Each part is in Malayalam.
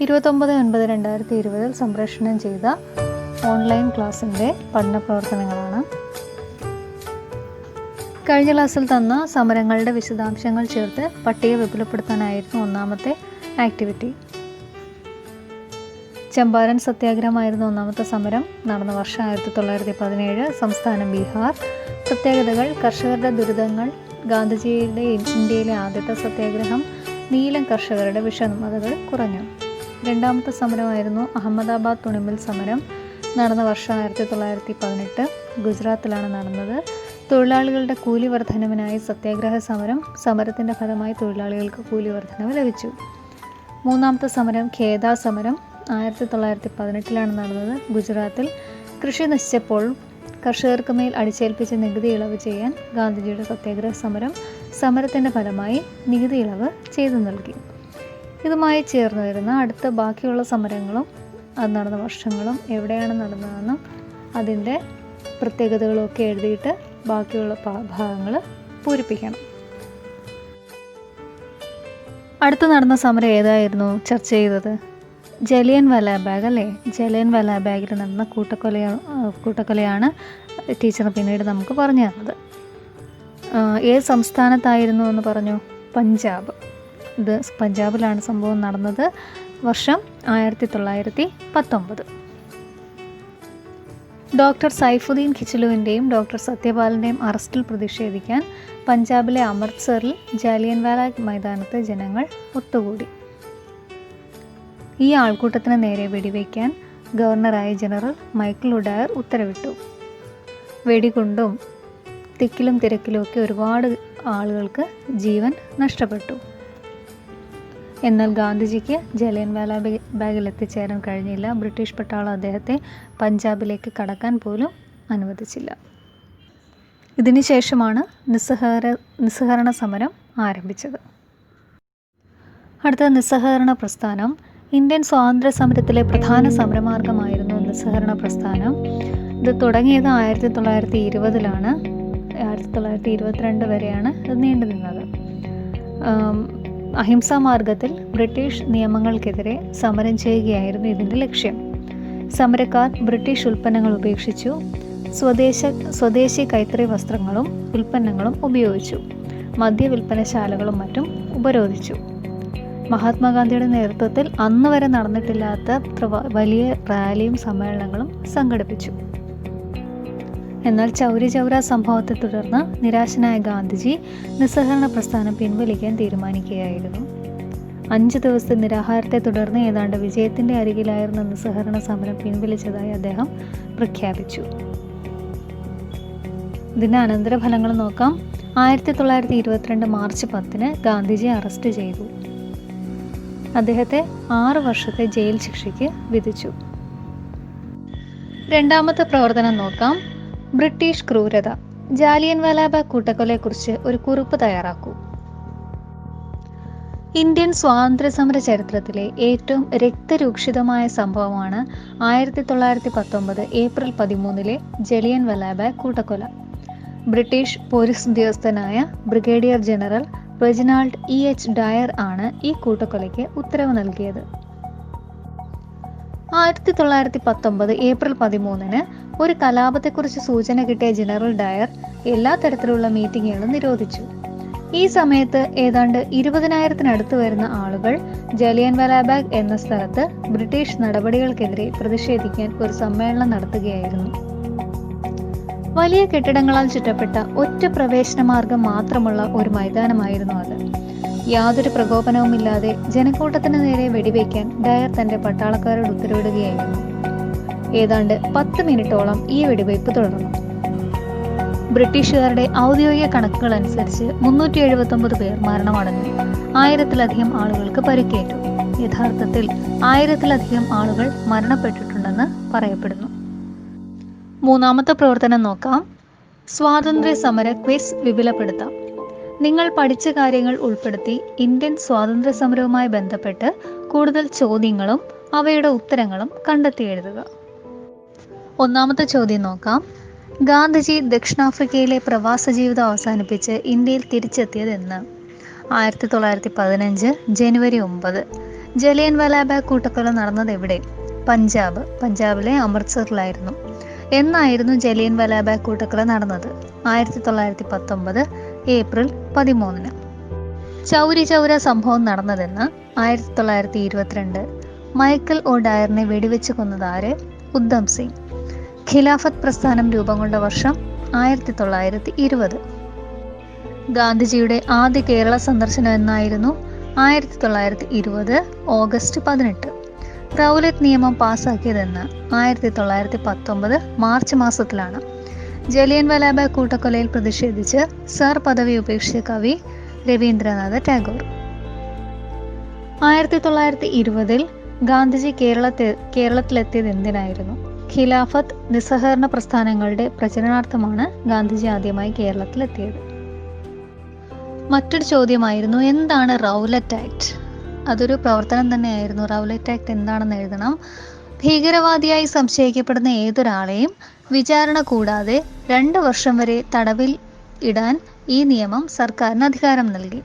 ഇരുപത്തൊമ്പത് ഒൻപത് രണ്ടായിരത്തി ഇരുപതിൽ സംപ്രേഷണം ചെയ്ത ഓൺലൈൻ ക്ലാസ്സിന്റെ പഠന പ്രവർത്തനങ്ങളാണ്. കഴിഞ്ഞ ക്ലാസ്സിൽ തന്ന സമരങ്ങളുടെ വിശദാംശങ്ങൾ ചേർത്ത് പട്ടിക വിപുലപ്പെടുത്താനായിരുന്നു ഒന്നാമത്തെ ആക്ടിവിറ്റി. ചമ്പാരൻ സത്യാഗ്രഹമായിരുന്നു ഒന്നാമത്തെ സമരം. നടന്ന വർഷം ആയിരത്തി തൊള്ളായിരത്തി പതിനേഴ് സംസ്ഥാനം ബീഹാർ. പ്രത്യേകതകൾ കർഷകരുടെ ദുരിതങ്ങൾ ഗാന്ധിജിയുടെ ഇന്ത്യയിലെ ആദ്യത്തെ സത്യാഗ്രഹം നീലം കർഷകരുടെ വിഷമതകൾ കുറഞ്ഞു. രണ്ടാമത്തെ സമരമായിരുന്നു അഹമ്മദാബാദ് തുണിമിൽ സമരം. നടന്ന വർഷം ആയിരത്തി തൊള്ളായിരത്തി പതിനെട്ട് ഗുജറാത്തിലാണ് നടന്നത്. തൊഴിലാളികളുടെ കൂലി വർധനവിനായി സത്യാഗ്രഹ സമരം സമരത്തിന്റെ ഫലമായി തൊഴിലാളികൾക്ക് കൂലി വർധനവ് ലഭിച്ചു. മൂന്നാമത്തെ സമരം ഖേദ സമരം ആയിരത്തി തൊള്ളായിരത്തി പതിനെട്ടിലാണ് നടന്നത് ഗുജറാത്തിൽ. കൃഷി നശിച്ചപ്പോൾ കർഷകർക്ക് മേൽ അടിച്ചേൽപ്പിച്ച നികുതി ഇളവ് ചെയ്യാൻ ഗാന്ധിജിയുടെ സത്യാഗ്രഹ സമരം സമരത്തിന്റെ ഫലമായി നികുതി ഇളവ് ചെയ്തു നൽകി. ഇതുമായി ചേർന്ന് വരുന്ന അടുത്ത ബാക്കിയുള്ള സമരങ്ങളും അത് നടന്ന വർഷങ്ങളും എവിടെയാണ് നടന്നതെന്നും അതിന്റെ പ്രത്യേകതകളൊക്കെ എഴുതിയിട്ട് ബാക്കിയുള്ള ഭാഗങ്ങൾ പൂരിപ്പിക്കണം. അടുത്ത് നടന്ന സമരം ഏതായിരുന്നു ചർച്ച ചെയ്തത്? ജലിയൻ വലാബാഗ് അല്ലേ? ജലിയൻ വലാബാഗിൽ നടന്ന കൂട്ടക്കൊല കൂട്ടക്കൊലയാണ് ടീച്ചർ പിന്നീട് നമുക്ക് പറഞ്ഞു തന്നത്. ഏത് സംസ്ഥാനത്തായിരുന്നു എന്ന് പറഞ്ഞു? പഞ്ചാബ്. ഇത് പഞ്ചാബിലാണ് സംഭവം നടന്നത്. വർഷം ആയിരത്തി തൊള്ളായിരത്തി പത്തൊമ്പത്. ഡോക്ടർ സൈഫുദ്ദീൻ ഖിച്ചിലുവിന്റെയും ഡോക്ടർ സത്യപാലിന്റെയും അറസ്റ്റിൽ പ്രതിഷേധിക്കാൻ പഞ്ചാബിലെ അമൃത്സറിൽ ജാലിയൻവാല മൈതാനത്ത് ജനങ്ങൾ ഒത്തുകൂടി. ഈ ആൾക്കൂട്ടത്തിന് നേരെ വെടിവെക്കാൻ ഗവർണറായ ജനറൽ മൈക്കിൾ ഉഡയർ ഉത്തരവിട്ടു. വെടികൊണ്ടും തിക്കിലും തിരക്കിലുമൊക്കെ ഒരുപാട് ആളുകൾക്ക് ജീവൻ നഷ്ടപ്പെട്ടു. എന്നാൽ ഗാന്ധിജിക്ക് ജലിയൻവാല ബാഗിൽ എത്തിച്ചേരാൻ കഴിഞ്ഞില്ല. ബ്രിട്ടീഷ് പട്ടാളം അദ്ദേഹത്തെ പഞ്ചാബിലേക്ക് കടക്കാൻ പോലും അനുവദിച്ചില്ല. ഇതിനുശേഷമാണ് നിസ്സഹകര നിസ്സഹകരണ സമരം ആരംഭിച്ചത്. അടുത്ത നിസ്സഹകരണ പ്രസ്ഥാനം. ഇന്ത്യൻ സ്വാതന്ത്ര്യ സമരത്തിലെ പ്രധാന സമരമാർഗമായിരുന്നു നിസ്സഹകരണ പ്രസ്ഥാനം. ഇത് തുടങ്ങിയത് ആയിരത്തി തൊള്ളായിരത്തി ഇരുപതിലാണ്. ആയിരത്തി തൊള്ളായിരത്തി ഇരുപത്തിരണ്ട് വരെയാണ് ഇത് നീണ്ടു നിന്നത് അഹിംസാ മാർഗത്തിൽ ബ്രിട്ടീഷ് നിയമങ്ങൾക്കെതിരെ സമരം ചെയ്യുകയായിരുന്നു ഇതിന്റെ ലക്ഷ്യം. സമരക്കാർ ബ്രിട്ടീഷ് ഉൽപ്പന്നങ്ങൾ ഉപേക്ഷിച്ചു. സ്വദേശ സ്വദേശി കൈത്തറി വസ്ത്രങ്ങളും ഉൽപ്പന്നങ്ങളും ഉപയോഗിച്ചു. മദ്യവിൽപ്പനശാലകളും മറ്റും ഉപരോധിച്ചു. മഹാത്മാഗാന്ധിയുടെ നേതൃത്വത്തിൽ അന്ന് വരെ നടന്നിട്ടില്ലാത്ത വലിയ റാലിയും സമ്മേളനങ്ങളും സംഘടിപ്പിച്ചു. എന്നാൽ ചൗരി ചൗര സംഭവത്തെ തുടർന്ന് നിരാശനായ ഗാന്ധിജി നിസ്സഹകരണ പ്രസ്ഥാനം പിൻവലിക്കാൻ തീരുമാനിക്കുകയായിരുന്നു. അഞ്ച് ദിവസത്തെ നിരാഹാരത്തെ തുടർന്ന് ഏതാണ്ട് വിജയത്തിന്റെ അരികിലായിരുന്ന നിസ്സഹകരണ സമരം പിൻവലിച്ചതായി അദ്ദേഹം പ്രഖ്യാപിച്ചു. ഇതിന്റെ അനന്തരഫലങ്ങൾ നോക്കാം. ആയിരത്തി തൊള്ളായിരത്തി ഇരുപത്തിരണ്ട് മാർച്ച് പത്തിന് ഗാന്ധിജി അറസ്റ്റ് ചെയ്തു. അദ്ദേഹത്തെ ആറ് വർഷത്തെ ജയിൽ ശിക്ഷയ്ക്ക് വിധിച്ചു. രണ്ടാമത്തെ പ്രവർത്തനം നോക്കാം. ബ്രിട്ടീഷ് ക്രൂരത. ജാലിയൻ വാലാബാഗ് കൂട്ടക്കൊലയെക്കുറിച്ച് ഒരു കുറിപ്പ് തയ്യാറാക്കൂ. ഇന്ത്യൻ സ്വാതന്ത്ര്യ സമര ചരിത്രത്തിലെ ഏറ്റവും രക്തരൂക്ഷിതമായ സംഭവമാണ് ആയിരത്തി തൊള്ളായിരത്തി പത്തൊമ്പത് ഏപ്രിൽ പതിമൂന്നിലെ ജലിയൻ വലാബാഗ് കൂട്ടക്കൊല. ബ്രിട്ടീഷ് പോലീസ് ഉദ്യോഗസ്ഥനായ brigadier general Reginald E H Dyer ആണ് ഈ കൂട്ടക്കൊലയ്ക്ക് ഉത്തരവ് നൽകിയത്. ആയിരത്തി തൊള്ളായിരത്തി പത്തൊമ്പത് ഏപ്രിൽ പതിമൂന്നിന് ഒരു കലാപത്തെക്കുറിച്ച് സൂചന കിട്ടിയ ജനറൽ ഡയർ എല്ലാ തരത്തിലുള്ള മീറ്റിങ്ങുകളും നിരോധിച്ചു. ഈ സമയത്ത് ഏതാണ്ട് ഇരുപതിനായിരത്തിനടുത്ത് വരുന്ന ആളുകൾ ജലിയൻ വലാബാഗ് എന്ന സ്ഥലത്ത് ബ്രിട്ടീഷ് നടപടികൾക്കെതിരെ പ്രതിഷേധിക്കാൻ ഒരു സമ്മേളനം നടത്തുകയായിരുന്നു. വലിയ കെട്ടിടങ്ങളാൽ ചുറ്റപ്പെട്ട ഒറ്റ പ്രവേശന മാർഗം മാത്രമുള്ള ഒരു മൈതാനമായിരുന്നു അത്. യാതൊരു പ്രകോപനവുമില്ലാതെ ജനക്കൂട്ടത്തിന് നേരെ വെടിവെക്കാൻ ഡയർ തന്റെ പട്ടാളക്കാരോട് ഉത്തരവിടുകയായിരുന്നു. ഏതാണ്ട് പത്ത് മിനിറ്റോളം ഈ വെടിവയ്പ് തുടർന്നു. ബ്രിട്ടീഷുകാരുടെ ഔദ്യോഗിക കണക്കുകൾ അനുസരിച്ച് മുന്നൂറ്റി എഴുപത്തൊമ്പത് പേർ മരണമടഞ്ഞു. ആയിരത്തിലധികം ആളുകൾക്ക് പരിക്കേറ്റു. യഥാർത്ഥത്തിൽ ആയിരത്തിലധികം ആളുകൾ മരണപ്പെട്ടിട്ടുണ്ടെന്ന് പറയപ്പെടുന്നു. മൂന്നാമത്തെ പ്രവർത്തനം നോക്കാം. സ്വാതന്ത്ര്യ സമര ക്വിസ് വിപുലപ്പെടുത്താം. നിങ്ങൾ പഠിച്ച കാര്യങ്ങൾ ഉൾപ്പെടുത്തി ഇന്ത്യൻ സ്വാതന്ത്ര്യ സമരവുമായി ബന്ധപ്പെട്ട് കൂടുതൽ ചോദ്യങ്ങളും അവയുടെ ഉത്തരങ്ങളും കണ്ടെത്തി എഴുതുക. ഒന്നാമത്തെ ചോദ്യം നോക്കാം. ഗാന്ധിജി ദക്ഷിണാഫ്രിക്കയിലെ പ്രവാസ ജീവിതം അവസാനിപ്പിച്ച് ഇന്ത്യയിൽ തിരിച്ചെത്തിയത് എന്ന് ആയിരത്തി തൊള്ളായിരത്തി പതിനഞ്ച് ജനുവരി ഒമ്പത്. ജലിയൻ വലാബാഗ് കൂട്ടക്കൊല നടന്നത് എവിടെ? പഞ്ചാബ്. പഞ്ചാബിലെ അമൃത്സറിലായിരുന്നു. എന്നായിരുന്നു ജലിയൻ വലാബാഗ് കൂട്ടക്കൊല നടന്നത്. ആയിരത്തി തൊള്ളായിരത്തി പത്തൊമ്പത് ഏപ്രിൽ പതിമൂന്നിന്. ചൗരി ചൗര സംഭവം നടന്നതെന്ന് ആയിരത്തി തൊള്ളായിരത്തി ഇരുപത്തിരണ്ട് മൈക്കൽ ഒ ഡയറിനെ വെടിവെച്ച് കൊന്നതാര് ഉദ്ധം സിംഗ്. ഖിലാഫത്ത് പ്രസ്ഥാനം രൂപം കൊണ്ട വർഷം ആയിരത്തി തൊള്ളായിരത്തി ഇരുപത്. ഗാന്ധിജിയുടെ ആദ്യ കേരള സന്ദർശനം എന്നായിരുന്നു ആയിരത്തി തൊള്ളായിരത്തി ഇരുപത് ഓഗസ്റ്റ് പതിനെട്ട്. റൗലറ്റ് നിയമം പാസ്സാക്കിയതെന്ന് ആയിരത്തി തൊള്ളായിരത്തി പത്തൊമ്പത് മാർച്ച് മാസത്തിലാണ്. ജലിയൻ വലാബാഗ് കൂട്ടക്കൊലയിൽ പ്രതിഷേധിച്ച് സർ പദവി ഉപേക്ഷിച്ച കവി രവീന്ദ്രനാഥ ടാഗോർ. ആയിരത്തി തൊള്ളായിരത്തി ഇരുപതിൽ ഗാന്ധിജി കേരളത്തിൽ കേരളത്തിലെത്തിയത് എന്തിനായിരുന്നു? ഖിലാഫത്ത് നിസ്സഹകരണ പ്രസ്ഥാനങ്ങളുടെ പ്രചരണാർത്ഥമാണ് ഗാന്ധിജി ആദ്യമായി കേരളത്തിലെത്തിയത്. മറ്റൊരു ചോദ്യമായിരുന്നു എന്താണ് റൗലറ്റ് ആക്ട്? അതൊരു പ്രവർത്തനം തന്നെയായിരുന്നു. റൗലറ്റ് ആക്ട് എന്താണെന്ന് എഴുതണം. ഭീകരവാദിയായി സംശയിക്കപ്പെടുന്ന ഏതൊരാളെയും വിചാരണ കൂടാതെ രണ്ട് വർഷം വരെ തടവിൽ ഇടാൻ ഈ നിയമം സർക്കാരിന് അധികാരം നൽകി.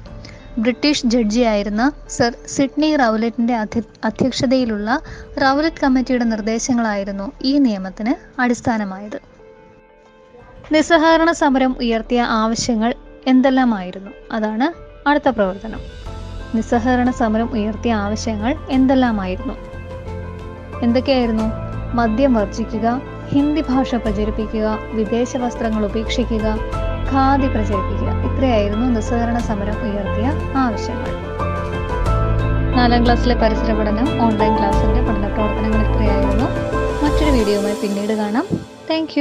ബ്രിട്ടീഷ് ജഡ്ജിയായിരുന്ന സർ സിഡ്നി റൗലറ്റിന്റെ അധ്യക്ഷതയിലുള്ള റൗലറ്റ് കമ്മിറ്റിയുടെ നിർദ്ദേശങ്ങളായിരുന്നു ഈ നിയമത്തിന് അടിസ്ഥാനമായത്. നിസ്സഹകരണ സമരം ഉയർത്തിയ ആവശ്യങ്ങൾ എന്തെല്ലാമായിരുന്നു? അതാണ് അടുത്ത പ്രവർത്തനം. നിസ്സഹകരണ സമരം ഉയർത്തിയ ആവശ്യങ്ങൾ എന്തെല്ലാമായിരുന്നു? എന്തൊക്കെയായിരുന്നു? മദ്യം വർജിക്കുക ഹിന്ദി ഭാഷ പ്രചരിപ്പിക്കുക വിദേശ വസ്ത്രങ്ങൾ ഉപേക്ഷിക്കുക ഖാദി പ്രചരിപ്പിക്കുക. ഇത്രയായിരുന്നു നിസ്സഹകരണ സമരം ഉയർത്തിയ ആവശ്യങ്ങൾ. നാലാം ക്ലാസ്സിലെ പരിസര പഠനം ഓൺലൈൻ ക്ലാസ്സിന്റെ പഠന പ്രവർത്തനങ്ങൾ ഇത്രയായിരുന്നു. മറ്റൊരു വീഡിയോയുമായി പിന്നീട് കാണാം. താങ്ക്